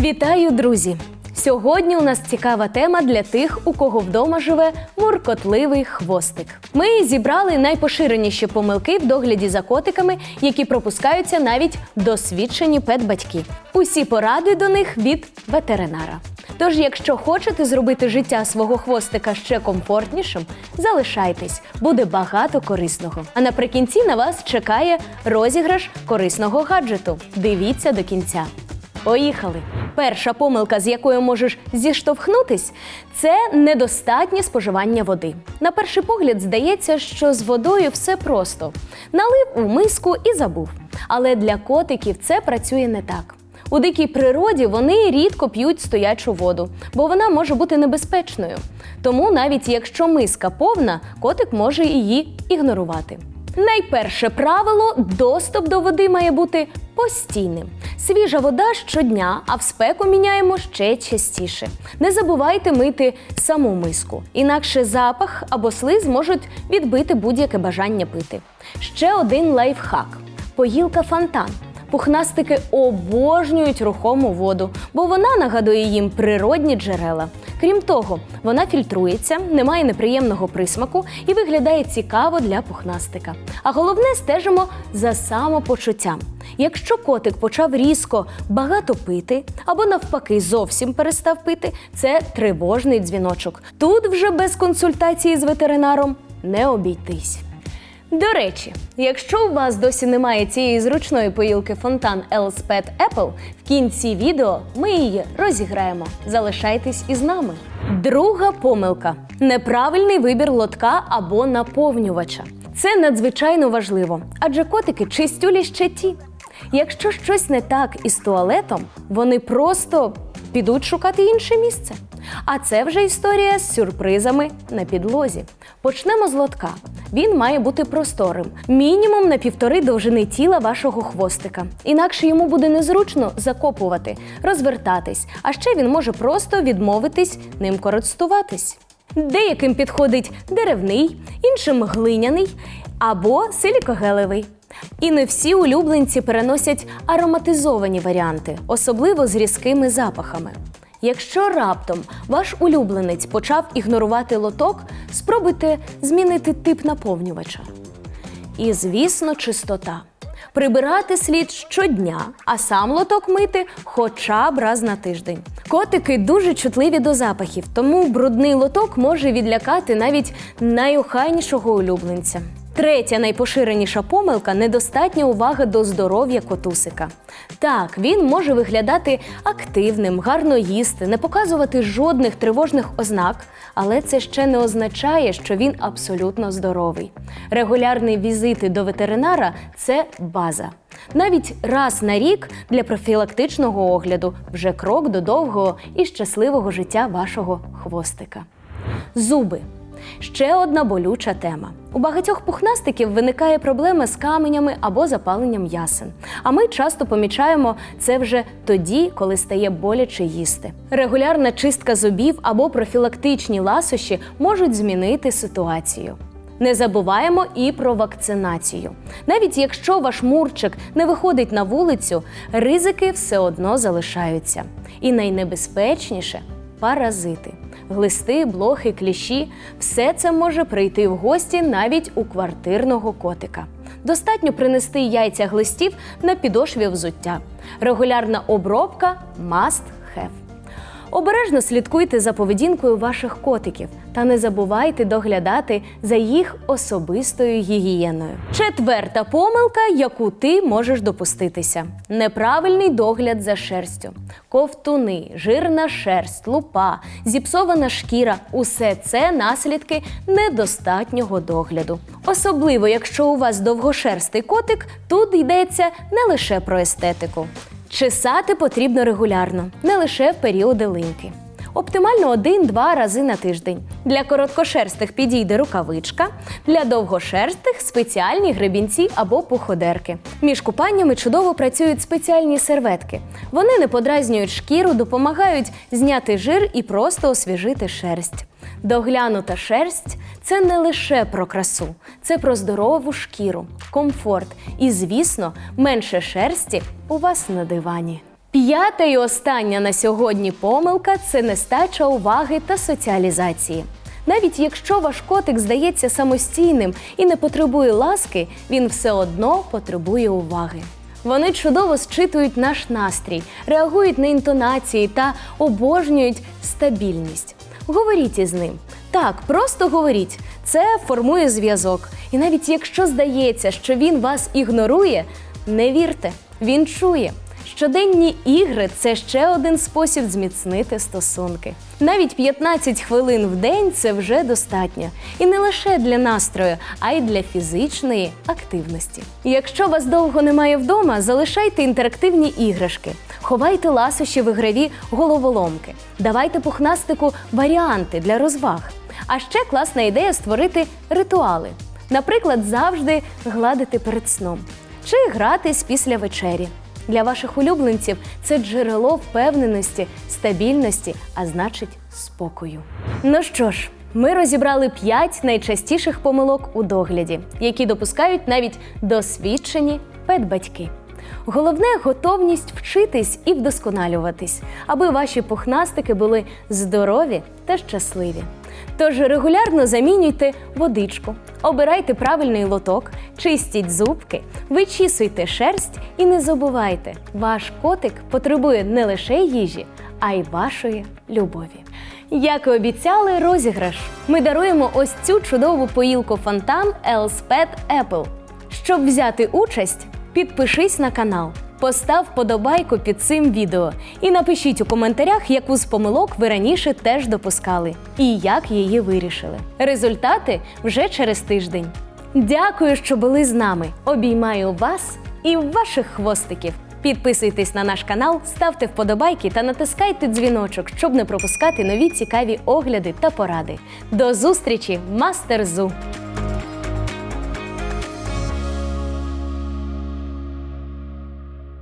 Вітаю, друзі! Сьогодні у нас цікава тема для тих, у кого вдома живе муркотливий хвостик. Ми зібрали найпоширеніші помилки в догляді за котиками, які пропускаються навіть досвідчені педбатьки. Усі поради до них від ветеринара. Тож, якщо хочете зробити життя свого хвостика ще комфортнішим, залишайтесь, буде багато корисного. А наприкінці на вас чекає розіграш корисного гаджету. Дивіться до кінця. Поїхали! Перша помилка, з якою можеш зіштовхнутись, це недостатнє споживання води. На перший погляд здається, що з водою все просто: налив у миску і забув. Але для котиків це працює не так. У дикій природі вони рідко п'ють стоячу воду, бо вона може бути небезпечною. Тому навіть якщо миска повна, котик може її ігнорувати. Найперше правило доступ до води має бути постійним. Свіжа вода щодня, а в спеку міняємо ще частіше. Не забувайте мити саму миску, інакше запах або слиз можуть відбити будь-яке бажання пити. Ще один лайфхак: поїлка фонтан. Пухнастики обожнюють рухому воду, бо вона нагадує їм природні джерела. Крім того, вона фільтрується, не має неприємного присмаку і виглядає цікаво для пухнастика. А головне стежимо за самопочуттям. Якщо котик почав різко багато пити або навпаки зовсім перестав пити, це тривожний дзвіночок. Тут вже без консультації з ветеринаром не обійтись. До речі, якщо у вас досі немає цієї зручної поїлки фонтан Elspet Apple, в кінці відео ми її розіграємо. Залишайтесь із нами. Друга помилка неправильний вибір лотка або наповнювача. Це надзвичайно важливо, адже котики чистюлі ще ті. Якщо щось не так із туалетом, вони просто підуть шукати інше місце. А це вже історія з сюрпризами на підлозі. Почнемо з лотка. Він має бути просторим, мінімум на півтори довжини тіла вашого хвостика. Інакше йому буде незручно закопувати, розвертатись, а ще він може просто відмовитись ним користуватись. Деяким підходить деревний, іншим глиняний або силікогелевий. І не всі улюбленці переносять ароматизовані варіанти, особливо з різкими запахами. Якщо раптом ваш улюбленець почав ігнорувати лоток, спробуйте змінити тип наповнювача. І, звісно, чистота. Прибирати слід щодня, а сам лоток мити хоча б раз на тиждень. Котики дуже чутливі до запахів, тому брудний лоток може відлякати навіть найохайнішого улюбленця. Третя найпоширеніша помилка недостатня увага до здоров'я котусика. Так, він може виглядати активним, гарно їсти, не показувати жодних тривожних ознак, але це ще не означає, що він абсолютно здоровий. Регулярні візити до ветеринара це база. Навіть раз на рік для профілактичного огляду вже крок до довгого і щасливого життя вашого хвостика. Зуби. Ще одна болюча тема. У багатьох пухнастиків виникає проблема з каменями або запаленням ясен. А ми часто помічаємо це вже тоді, коли стає боляче їсти. Регулярна чистка зубів або профілактичні ласощі можуть змінити ситуацію. Не забуваємо і про вакцинацію. Навіть якщо ваш мурчик не виходить на вулицю, ризики все одно залишаються. І найнебезпечніше паразити. Глисти, блохи, кліщі все це може прийти в гості навіть у квартирного котика. Достатньо принести яйця глистів на підошві взуття. Регулярна обробка must have. Обережно слідкуйте за поведінкою ваших котиків та не забувайте доглядати за їх особистою гігієною. Четверта помилка, яку ти можеш допуститися: неправильний догляд за шерстю. Ковтуни, жирна шерсть, лупа, зіпсована шкіра усе це наслідки недостатнього догляду. Особливо, якщо у вас довгошерстий котик, тут йдеться не лише про естетику. Чесати потрібно регулярно, не лише в періоди линьки. Оптимально 1-2 рази на тиждень. Для короткошерстих підійде рукавичка, для довгошерстих спеціальні гребінці або пуходерки. Між купаннями чудово працюють спеціальні серветки. Вони не подразнюють шкіру, допомагають зняти жир і просто освіжити шерсть. Доглянута шерсть це не лише про красу, це про здорову шкіру, комфорт і, звісно, менше шерсті у вас на дивані. П'ята і остання на сьогодні помилка це нестача уваги та соціалізації. Навіть якщо ваш котик здається самостійним і не потребує ласки, він все одно потребує уваги. Вони чудово зчитують наш настрій, реагують на інтонації та обожнюють стабільність. Говоріть із ним. Так, просто говоріть. Це формує зв'язок. І навіть якщо здається, що він вас ігнорує, не вірте, він чує. Щоденні ігри це ще один спосіб зміцнити стосунки. Навіть 15 хвилин в день це вже достатньо. І не лише для настрою, а й для фізичної активності. Якщо вас довго немає вдома, залишайте інтерактивні іграшки, ховайте ласощі в ігрові головоломки, давайте пухнастику варіанти для розваг. А ще класна ідея створити ритуали. Наприклад, завжди гладити перед сном чи гратись після вечері. Для ваших улюбленців це джерело впевненості, стабільності, а значить, спокою. Ну що ж, ми розібрали п'ять найчастіших помилок у догляді, які допускають навіть досвідчені педбатьки. Головне готовність вчитись і вдосконалюватись, аби ваші пухнастики були здорові та щасливі. Тож регулярно замінюйте водичку, обирайте правильний лоток, чистіть зубки, вичісуйте шерсть і не забувайте, ваш котик потребує не лише їжі, а й вашої любові. Як і обіцяли, розіграш. Ми даруємо ось цю чудову поїлку фонтан Elspet Apple. Щоб взяти участь, підпишись на канал, постав подобайку під цим відео і напишіть у коментарях, яку з помилок ви раніше теж допускали і як її вирішили. Результати вже через тиждень. Дякую, що були з нами. Обіймаю вас і ваших хвостиків. Підписуйтесь на наш канал, ставте вподобайки та натискайте дзвіночок, щоб не пропускати нові цікаві огляди та поради. До зустрічі Мастер Зу!